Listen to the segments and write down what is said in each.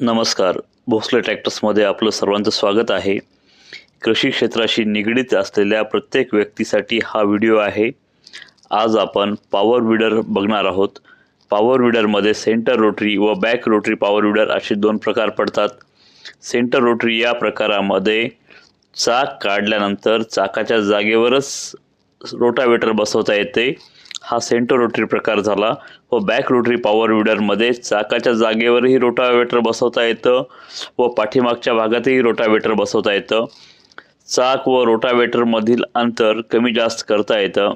नमस्कार. भोसले ट्रॅक्टर्समध्ये आपलं सर्वांचं स्वागत आहे. कृषी क्षेत्राशी निगडीत असलेल्या प्रत्येक व्यक्तीसाठी हा व्हिडिओ आहे. आज आपण पॉवर विडर बघणार आहोत. पॉवर विडरमध्ये सेंटर रोटरी व बॅक रोटरी पॉवर विडर असे दोन प्रकार पडतात. सेंटर रोटरी या प्रकारामध्ये चाक काढल्यानंतर चाकाच्या जागेवरच रोटावेटर बसवता येते. हा सेंटर रोटरी प्रकार झाला. व बॅक रोटरी पॉवर विडरमध्ये चाकाच्या जागेवरही रोटावेटर बसवता येतं व पाठीमागच्या भागातही रोटावेटर बसवता येतं. चाक व रोटावेटरमधील अंतर कमी जास्त करता येतं.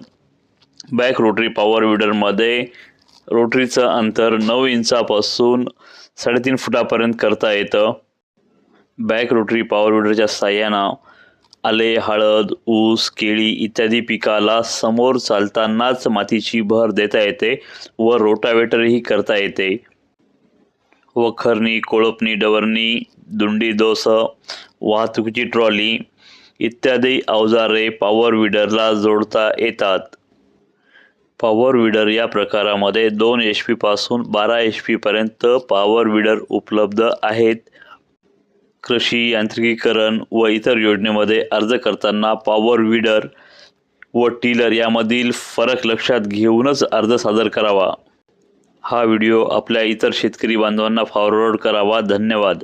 बॅक रोटरी पॉवर विडरमध्ये रोटरीचं अंतर नऊ इंचापासून साडेतीन फुटापर्यंत करता येतं. बॅक रोटरी पॉवर विडरच्या साह्यानं आले हळद ऊस केळी इत्यादी पिकाला समोर चालतानाच मातीची भर देता येते व रोटावेटरही करता येते. वखरणी कोळपणी डवरणी दुंडी दोस वाहतुकीची ट्रॉली इत्यादी अवजारे पॉवर विडरला जोडता येतात. पॉवर विडर या प्रकारामध्ये दोन एच पीपासून बारा एच पीपर्यंत पॉवर विडर उपलब्ध आहेत. कृषी यांत्रिकीकरण व इतर योजनेमध्ये अर्ज करताना पॉवर विडर व टीलर यामधील फरक लक्षात घेऊनच अर्ज सादर करावा. हा व्हिडिओ आपल्या इतर शेतकरी बांधवांना फॉरवर्ड करावा. धन्यवाद.